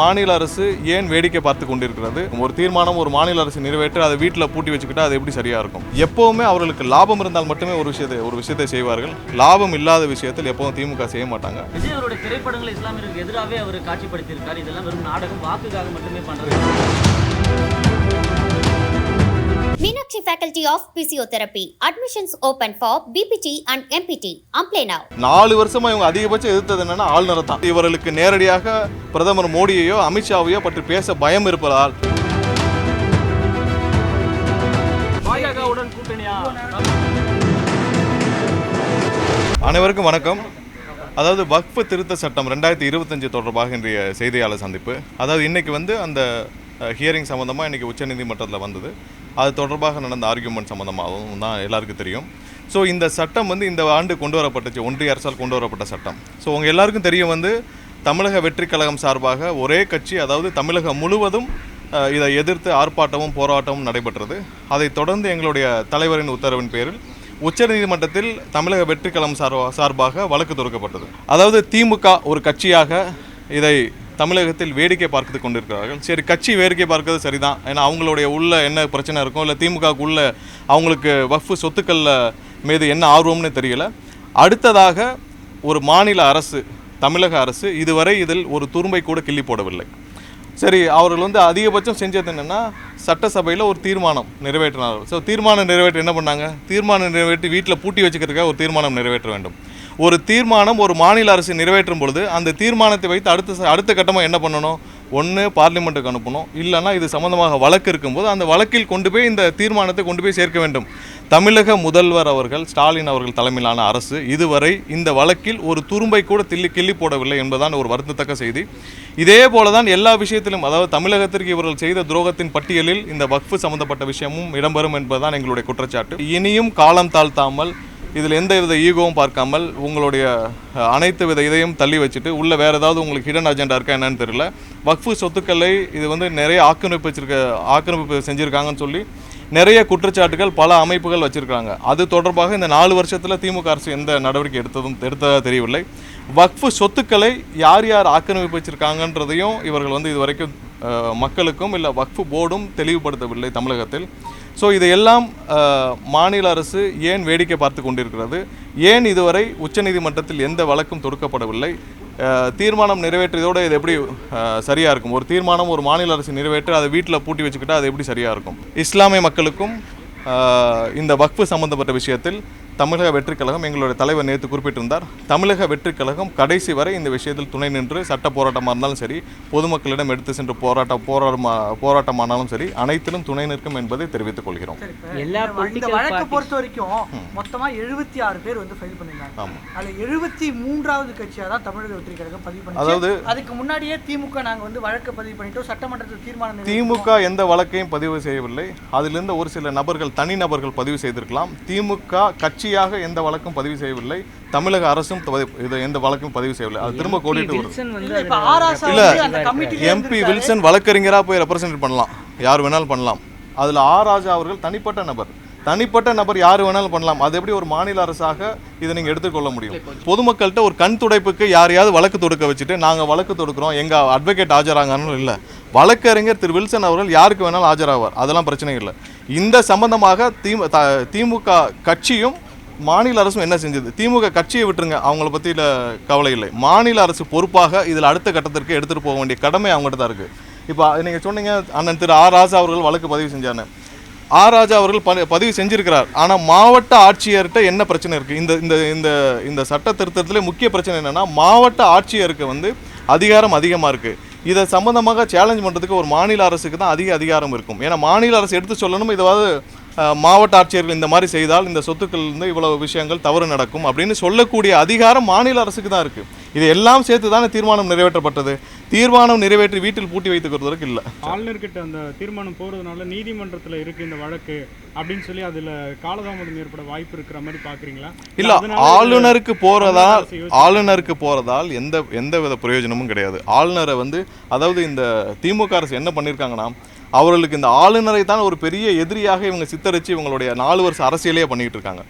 மாநில அரசு ஏன் வேடிக்கை பார்த்து கொண்டிருக்கிறது? ஒரு தீர்மானம் ஒரு மாநில அரசு நிறைவேற்றி அதை வீட்டில் பூட்டி வச்சுக்கிட்டா அது எப்படி சரியா இருக்கும்? எப்பவுமே அவர்களுக்கு லாபம் இருந்தால் மட்டுமே ஒரு விஷயத்தை ஒரு விஷயத்தை செய்வார்கள். லாபம் இல்லாத விஷயத்தில் எப்பவும் திமுக செய்ய மாட்டாங்க. விஜய் அவருடைய திரைப்படங்களை இஸ்லாமியர்களுக்கு எதிராகவே அவர் காட்சிப்படுத்தியிருக்கார். இதெல்லாம் வெறும் நாடகம் வாக்குக்காக மட்டுமே பண்றது. Meenakshi Faculty of Physiotherapy. Admissions open for BPT and MPT. Apply now. நாலு வருஷமா இவங்க அதிகபட்சம் எதிர்த்தது என்னன்னா ஆளுநரை தான் இவர்களுக்கு நேரடியாக பிரதமர் மோடியையோ அமித்ஷாவையோ பற்றி பேச பயம் இருப்பதால் அனைவருக்கும் வணக்கம் அதாவது வக்ஃபு திருத்த சட்டம் ரெண்டாயிரத்தி இருபத்தஞ்சு தொடர்பாக இன்றைய செய்தியாளர் சந்திப்பு அதாவது இன்னைக்கு வந்து அந்த ஹியரிங் சம்மந்தமாக இன்னைக்கு உச்சநீதிமன்றத்தில் வந்தது அது தொடர்பாக நடந்த ஆர்கியூமெண்ட் சம்மந்தமாகவும் தான் எல்லாருக்கும் தெரியும். ஸோ இந்த சட்டம் வந்து இந்த ஆண்டு கொண்டு வரப்பட்டுச்சு. ஒன்றிய அரசால் கொண்டு வரப்பட்ட சட்டம். ஸோ உங்கள் எல்லாருக்கும் தெரியும் வந்து தமிழக வெற்றி கழகம் சார்பாக ஒரே கட்சி அதாவது தமிழகம் முழுவதும் இதை எதிர்த்து ஆர்ப்பாட்டமும் போராட்டமும் நடைபெற்றது. அதைத் தொடர்ந்து எங்களுடைய தலைவரின் உத்தரவின் பேரில் உச்சநீதிமன்றத்தில் தமிழக வெற்றிக்கலம் சார்பாக வழக்கு தொடுக்கப்பட்டது. அதாவது திமுக ஒரு கட்சியாக இதை தமிழகத்தில் வேடிக்கை பார்த்து கொண்டிருக்கிறார்கள். சரி கட்சி வேடிக்கை பார்க்கறது சரிதான். ஏன்னா அவங்களுடைய உள்ள என்ன பிரச்சனை இருக்கும் இல்லை திமுகவுக்கு உள்ள அவங்களுக்கு வஃப் சொத்துக்கள் மீது என்ன ஆர்வம்னு தெரியல. அடுத்ததாக ஒரு மாநில அரசு தமிழக அரசு இதுவரை இதில் ஒரு துரும்பை கூட கிள்ளி போடவில்லை. சரி அவர்கள் வந்து அதிகபட்சம் செஞ்சது என்னென்னா சட்டசபையில் ஒரு தீர்மானம் நிறைவேற்றினார்கள். ஸோ தீர்மானம் நிறைவேற்றி என்ன பண்ணாங்க? தீர்மானம் நிறைவேற்றி வீட்டில் பூட்டி வச்சுக்கிறதுக்காக ஒரு தீர்மானம் நிறைவேற்ற வேண்டும். ஒரு தீர்மானம் ஒரு மாநில அரசு நிறைவேற்றும் பொழுது அந்த தீர்மானத்தை வைத்து அடுத்த அடுத்த கட்டமாக என்ன பண்ணணும்? ஒன்று பார்லிமெண்ட்டுக்கு அனுப்பணும். இல்லைன்னா இது சம்மந்தமாக வழக்கு இருக்கும்போது அந்த வழக்கில் கொண்டு போய் இந்த தீர்மானத்தை கொண்டு போய் சேர்க்க வேண்டும். தமிழக முதல்வர் அவர்கள் ஸ்டாலின் அவர்கள் தலைமையிலான அரசு இதுவரை இந்த வழக்கில் ஒரு துரும்பை கூட தில்லி கிள்ளி போடவில்லை என்பதுதான் ஒரு வருத்தத்தக்க செய்தி. இதே போல தான் எல்லா விஷயத்திலும் அதாவது தமிழகத்திற்கு இவர்கள் செய்த துரோகத்தின் பட்டியலில் இந்த வக்ஃபு சம்பந்தப்பட்ட விஷயமும் இடம்பெறும் என்பதுதான் எங்களுடைய குற்றச்சாட்டு. இனியும் காலம் தாழ்த்தாமல் இதில் எந்த வித ஈகோவும் பார்க்காமல் உங்களுடைய அனைத்து வித இதையும் தள்ளி வச்சுட்டு உள்ள வேறு ஏதாவது உங்களுக்கு ஹிடன் அஜெண்டா இருக்கா என்னன்னு தெரியல. வக்ஃபு சொத்துக்களை இது வந்து நிறைய ஆக்கிரமிப்பு வச்சிருக்க ஆக்கிரமிப்பு செஞ்சுருக்காங்கன்னு சொல்லி நிறைய குற்றச்சாட்டுகள் பல அமைப்புகள் வச்சுருக்காங்க. அது தொடர்பாக இந்த நாலு வருஷத்தில் திமுக அரசு எந்த நடவடிக்கை எடுத்ததும் எடுத்ததாக தெரியவில்லை. வக்ஃபு சொத்துக்களை யார் யார் ஆக்கிரமிப்பு வச்சுருக்காங்கன்றதையும் இவர்கள் வந்து இதுவரைக்கும் மக்களுக்கும் இல்லை வக்ஃபு போர்டும் தெளிவுபடுத்தவில்லை தமிழகத்தில். ஸோ இதையெல்லாம் மாநில அரசு ஏன் வேடிக்கை பார்த்து கொண்டிருக்கிறது? ஏன் இதுவரை உச்சநீதிமன்றத்தில் எந்த வழக்கும் தொடுக்கப்படவில்லை? தீர்மானம் நிறைவேற்றியதோடு இது எப்படி சரியாக இருக்கும்? ஒரு தீர்மானம் ஒரு மாநில அரசு நிறைவேற்றி அதை வீட்டில் பூட்டி வச்சுக்கிட்டால் அது எப்படி சரியாக இருக்கும்? இஸ்லாமிய மக்களுக்கும் இந்த வக்ஃபு சம்பந்தப்பட்ட விஷயத்தில் தமிழக வெற்றிக் கழகம் எங்களுடைய தலைவர் நேற்று குறிப்பிட்டிருந்தார். தமிழக வெற்றிக் கழகம் கடைசி வரை இந்த விஷயத்தில் துணை நின்று சட்ட போராட்டமாக இருந்தாலும் சரி பொதுமக்களிடம் எடுத்து சென்று போராட்டம் போராட்டமா போராட்டமானாலும் சரி அனைத்திலும் துணை நிற்கும் என்பதை தெரிவித்துக் கொள்கிறோம். எல்லா வழக்கை பொறுத்த வரைக்கும் எழுபத்தி ஆறு பேர் வந்து ஃபைல் ஆமாம் அதுல எழுபத்தி மூன்றாவது கட்சியா தான் தமிழக வெற்றி கழகம் பதிவு பண்ணி அதாவது- அதுக்கு முன்னாடியே திமுக நாங்க வந்து வழக்கு பதிவு பண்ணிட்டோம். சட்டமன்றத்தில் தீர்மானம். திமுக எந்த வழக்கையும் பதிவு செய்யவில்லை. அதிலிருந்து ஒரு சில நபர்கள் தனிநபர்கள் பதிவு செய்திருக்கலாம். திமுக கட்சியாக எந்த வழக்கும் பதிவு செய்யவில்லை. தமிழக அரசும் இது எந்த வழக்கும் பதிவு செய்யவில்லை. அது திரும்ப கோடிட்டு வந்து இல்ல, எம்பி வில்சன் வழக்கறிஞராக போய் ரெப்ரசன்ட் பண்ணலாம். யார் வேணாலும் பண்ணலாம். அதில் ஆர் ராஜா அவர்கள் தனிப்பட்ட நபர். தனிப்பட்ட நபர் யார் வேணாலும் பண்ணலாம். அது எப்படி ஒரு மாநில அரசாக இதை நீங்கள் எடுத்துக்கொள்ள முடியும்? பொதுமக்கள்கிட்ட ஒரு கண் துடைப்புக்கு யாரையாவது வழக்கு தொடுக்க வச்சுட்டு நாங்கள் வழக்கு தொடுக்கிறோம் எங்கள் அட்வொகேட் ஆஜராங்கன்னு இல்லை. வழக்கறிஞர் திரு வில்சன் அவர்கள் யாருக்கு வேணாலும் ஆஜராவார். அதெல்லாம் பிரச்சனை இல்லை. இந்த சம்பந்தமாக திமு த- திமுக கட்சியும் மாநில அரசும் என்ன செஞ்சது? திமுக கட்சியை விட்டுருங்க. அவங்கள பற்றியில் கவலை இல்லை. மாநில அரசு பொறுப்பாக இதில் அடுத்த கட்டத்திற்கு எடுத்துகிட்டு போக வேண்டிய கடமை அவங்ககிட்ட தான் இருக்குது இப்போ நீங்கள் சொன்னீங்க அண்ணன் திரு ஆர் ராஜா அவர்கள் வழக்கு பதிவு செஞ்சானே ஆர் ராஜா அவர்கள் பதி- பதிவு செஞ்சிருக்கிறார். ஆனால் மாவட்ட ஆட்சியர்கிட்ட என்ன பிரச்சனை இருக்குது இந்த இந்த இந்த இந்த சட்ட திருத்தத்தில் முக்கிய பிரச்சனை என்னென்னா மாவட்ட ஆட்சியருக்கு வந்து அதிகாரம் அதிகமாக இருக்குது இதை சம்பந்தமாக சேலஞ்ச் பண்ணுறதுக்கு ஒரு மாநில அரசுக்கு தான் அதிக அதிகாரம் இருக்கும். ஏன்னா மாநில அரசு எடுத்து சொல்லணும்? இதாவது மாவட்ட ஆட்சியர்கள் இந்த மாதிரி செய்தால் இந்த சொத்துக்கள் இருந்து இவ்வளவு விஷயங்கள் தவறு நடக்கும் அப்படின்னு சொல்லக்கூடிய அதிகாரம் மாநில அரசுக்கு தான் இருக்குது இது எல்லாம் சேர்த்து தானே தீர்மானம் நிறைவேற்றப்பட்டது? தீர்மானம் நிறைவேற்றி வீட்டில் பூட்டி வைத்துக்கிறதுக்கு இல்லை. ஆளுநர்கிட்ட அந்த தீர்மானம் போறதுனால நீதிமன்றத்துல இருக்கு இந்த வழக்கு அப்படின்னு சொல்லி அதுல காலதாமதம் ஏற்பட வாய்ப்பு இருக்கிற மாதிரி பாக்குறீங்களா? இல்ல ஆளுநருக்கு யோசிச்சு- ஆளுநருக்கு போறதால் எந்த எந்த வித பிரயோஜனமும் கிடையாது. ஆளுநரை வந்து அதாவது இந்த திமுக அரசு என்ன பண்ணியிருக்காங்கன்னா அவர்களுக்கு இந்த ஆளுநரை தான் ஒரு பெரிய எதிரியாக இவங்க சித்தரிச்சு இவங்களுடைய நாலு வருஷ அரசியலே பண்ணிட்டு இருக்காங்க.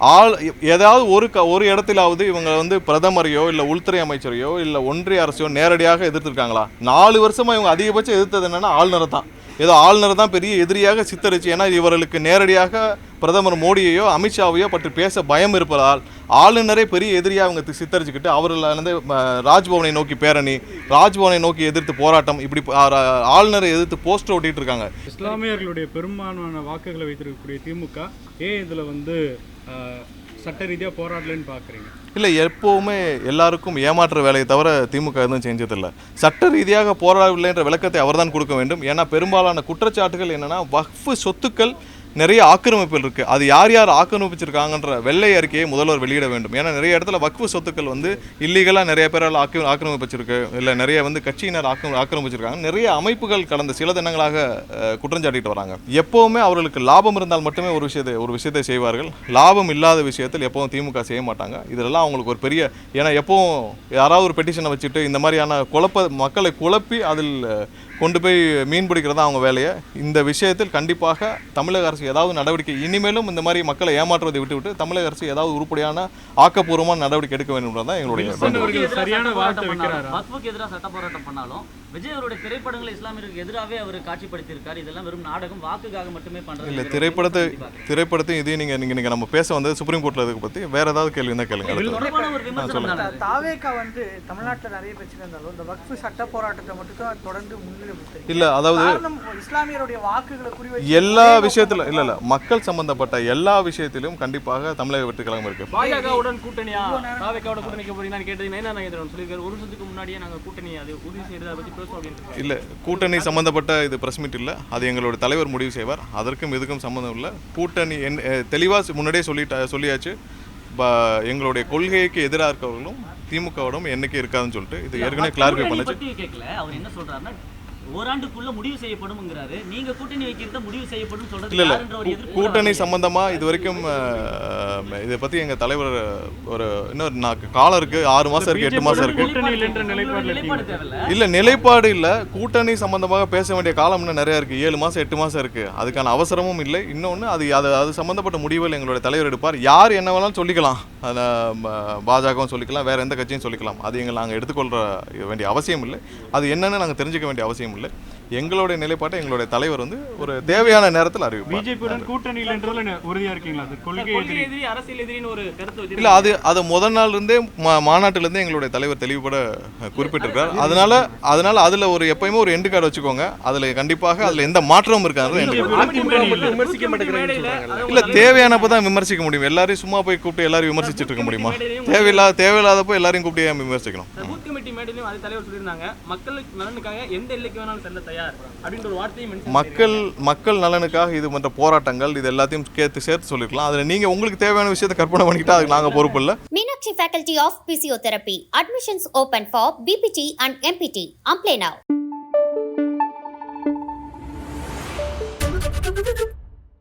ஆள் ஏதாவது ஒரு க ஒரு இடத்திலாவது இவங்க வந்து பிரதமரையோ இல்லை உள்துறை அமைச்சரையோ இல்லை ஒன்றிய அரசையோ நேரடியாக எதிர்த்துருக்காங்களா? நாலு வருஷமாக இவங்க அதிகபட்சம் எதிர்த்தது என்னென்னா ஆளுநரை தான். ஏதோ ஆளுநர் தான் பெரிய எதிரியாக சித்தரிச்சு ஏன்னா இவர்களுக்கு நேரடியாக பிரதமர் மோடியையோ அமித்ஷாவையோ பற்றி பேச பயம் இருப்பதால் ஆளுநரே பெரிய எதிரியாக அவங்க சித்தரிச்சுக்கிட்டு அவர்கள் வந்து ராஜ்பவனை நோக்கி பேரணி ராஜ்பவனை நோக்கி எதிர்த்து போராட்டம் இப்படி ஆளுநரை எதிர்த்து போஸ்டர் ஒட்டிட்டு இருக்காங்க. இஸ்லாமியர்களுடைய பெரும்பான்மையான வாக்குகளை வைத்திருக்கக்கூடிய திமுக ஏன் இதில் வந்து சட்ட ரீதியாக போராடலன்னு பார்க்குறீங்க இல்லை எப்போவுமே எல்லாருக்கும் ஏமாற்ற வேலையை தவிர திமுக எதுவும் செஞ்சதில்லை. சட்ட ரீதியாக போராடவில்லை என்ற விளக்கத்தை அவர்தான் கொடுக்க வேண்டும். ஏன்னா பெரும்பாலான குற்றச்சாட்டுகள் என்னன்னா வக்ஃபு சொத்துக்கள் நிறைய ஆக்கிரமிப்புகள் இருக்குது அது யார் யார் ஆக்கிரமிச்சிருக்காங்கன்ற வெள்ளை அறிக்கையை முதல்வர் வெளியிட வேண்டும். ஏன்னா நிறைய இடத்துல வக்ஃபு சொத்துக்கள் வந்து இல்லீகலாக நிறைய பேரால் ஆக்கி ஆக்கிரமிப்பிச்சிருக்கு. இல்லை நிறைய வந்து கட்சியினர் ஆக்கிரம் ஆக்கிரமிச்சிருக்காங்க. நிறைய அமைப்புகள் கடந்த சில தினங்களாக குற்றஞ்சாட்டிட்டு வராங்க. எப்போவுமே அவர்களுக்கு லாபம் இருந்தால் மட்டுமே ஒரு விஷயத்தை ஒரு விஷயத்தை செய்வார்கள். லாபம் இல்லாத விஷயத்தில் எப்பவும் திமுக செய்ய மாட்டாங்க. இதெல்லாம் அவங்களுக்கு ஒரு பெரிய ஏன்னா எப்பவும் யாராவது ஒரு பெட்டிஷனை வச்சுட்டு இந்த மாதிரியான குழப்ப மக்களை குழப்பி அதில் கொண்டு போய் மீன் பிடிக்கிறதா அவங்க வேலையை. இந்த விஷயத்தில் கண்டிப்பாக தமிழக அரசு ஏதாவது நடவடிக்கை இனிமேலும் இந்த மாதிரி மக்களை ஏமாற்றுவதை விட்டுவிட்டு தமிழக அரசு ஏதாவது உருப்படியான ஆக்கப்பூர்வமான நடவடிக்கை எடுக்க வேண்டும் தான் எங்களுடைய சரியான வார்த்தை வைக்கிறாரா? எதிராக சட்ட போராட்டம் பண்ணாலும் விஜய் அவருடைய திரைப்படங்களை இஸ்லாமியர்களுக்கு எதிராகவே அவர் காட்சிப்படுத்தியிருக்காரு. இதெல்லாம் வெறும் நாடகம் வாக்குக்காக மட்டுமே பண்றது இல்லை திரைப்படத்தை திரைப்படத்தையும் இதையும் நீங்கள் நீங்கள் நீங்கள் நம்ம பேச வந்தது சுப்ரீம் கோர்ட்டில் இதுக்கு பற்றி வேற ஏதாவது கேள்வி கேளுங்க தானே அது. தாவேக்கா வந்து தமிழ்நாட்டில் நிறைய பிரச்சனை இருந்தாலும் இந்த வக்ஃபு சட்ட போராட்டத்தை மட்டும் தான் தொடர்ந்து முன்னிலைப்படுத்தி இல்லை அதாவது இஸ்லாமியருடைய வாக்குகளை குறிவைத்து எல்லா விஷயத்துல இல்ல இல்ல மக்கள் சம்பந்தப்பட்ட எல்லா விஷயத்திலும் கண்டிப்பாக தமிழக வெற்றி கழகம் இருக்கு. பாஜகவுடன் கூட்டணியா? தாவேக்காவோட கூட்டணிக்கு போறீங்கன்னு கேட்டீங்கன்னா என்ன நாகேந்திரன் சொல்லியிருக்காரு ஒரு வருஷத்துக்கு முன்னாடியே நாங்க கூட்டணி அது உறுதி செய்யறதை அப்படின்னு இல்ல கூட்டணி சம்பந்தப்பட்ட இது பிரஸ் மீட் இல்ல. அது எங்களோட தலைவர் முடிவு செய்வார். அதற்கும் இதுக்கும் சம்பந்தம் இல்ல. கூட்டணி என்- அஹ் தெளிவா முன்னாடியே சொல்லிட்டா சொல்லியாச்சு. ப- எங்களுடைய கொள்கைக்கு எதிராக இருக்கவர்களும் திமுகவோடும் என்னைக்கு இருக்காதுன்னு சொல்லிட்டு இது ஏற்கனவே கிளாரிஃபை பண்ணுச்சு. ஓராண்டுக்குள்ள முடிவு செய்யப்படும்ங்கிறாரு. நீங்க கூட்டணி வைக்கிறத முடிவு செய்யப்படும் சொல்றது கூட்டணி. சம்பந்தமா இது வரைக்கும் இதை பத்தி எங்க தலைவர் ஒரு இன்னொரு காலம் இருக்கு. ஆறு மாசம் இருக்கு எட்டு மாசம் இருக்கு. இல்ல நிலைப்பாடு இல்ல. கூட்டணி சம்பந்தமாக பேச வேண்டிய காலம் இன்னும் நிறைய இருக்கு. ஏழு மாசம் எட்டு மாசம் இருக்கு. அதுக்கான அவசரமும் இல்லை. இன்னொன்னு அது அது அது சம்பந்தப்பட்ட முடிவுகள் எங்களுடைய தலைவர் எடுப்பார். யார் என்ன வேணாலும் சொல்லிக்கலாம். பாஜகவும் சொல்லிக்கலாம். வேற எந்த கட்சியும் சொல்லிக்கலாம். அது எங்களை நாங்கள் எடுத்துக்கொள்ற வேண்டிய அவசியம் இல்லை. அது என்னன்னு நாங்கள் தெரிஞ்சுக்க வேண்டிய அவசியம் இல்லை. எங்களுடைய நிலைப்பாட்டை எங்களுடைய தலைவர் வந்து ஒரு தேவையான நேரத்தில் அறிவிப்பார். பிஜேபியுடன் கூட்டணி இல்லைன்றதுல நெ- உறுதியா இருக்கீங்களா? கொள்கை கொள்கை எதிரி. எதிரி அரசியல் எதிரின்னு ஒரு கருத்து வச்சு இல்ல அது அது முதல் நாள் இருந்தே மா மாநாட்டிலேருந்தே எங்களுடைய தலைவர் தெளிவுபட குறிப்பிட்டிருக்கார். அதனால அதனால அதுல ஒரு எப்பயுமே ஒரு எண்டு கார்டு வச்சுக்கோங்க. அதுல கண்டிப்பாக அதுல எந்த மாற்றமும் இருக்காது. இல்லை. தேவையானப்ப தான் விமர்சிக்க முடியும். எல்லாரையும் சும்மா போய் கூப்பிட்டு எல்லாரையும் விமர்சிச்சுட்டு இருக்க முடியுமா? தேவையில்லாத தேவையில்லாதப்போ எல்லாரையும் கூப்பிட்டு விமர்சிக்கணும்? கமிட்டி மேடையிலும் அது தலைவர் சொல்லியிருந்தாங்க மக்கள் நலனுக்காக எந்த எல்லைக்கு வேணாலும் செல்ல தயார் அப்படின்ற ஒரு வார்த்தையும் மக்கள் மக்கள் நலனுக்காக இது பண்ற போராட்டங்கள் இது எல்லாத்தையும் கேட்டு சேர்த்து சொல்லிருக்கலாம் அதுல நீங்க உங்களுக்கு தேவையான விஷயத்தை கற்பனை பண்ணிக்கிட்டா அதுக்கு நாங்க பொறுப்பு இல்லை Meenakshi Faculty of Physiotherapy. Admissions open for BPT and MPT. Apply now.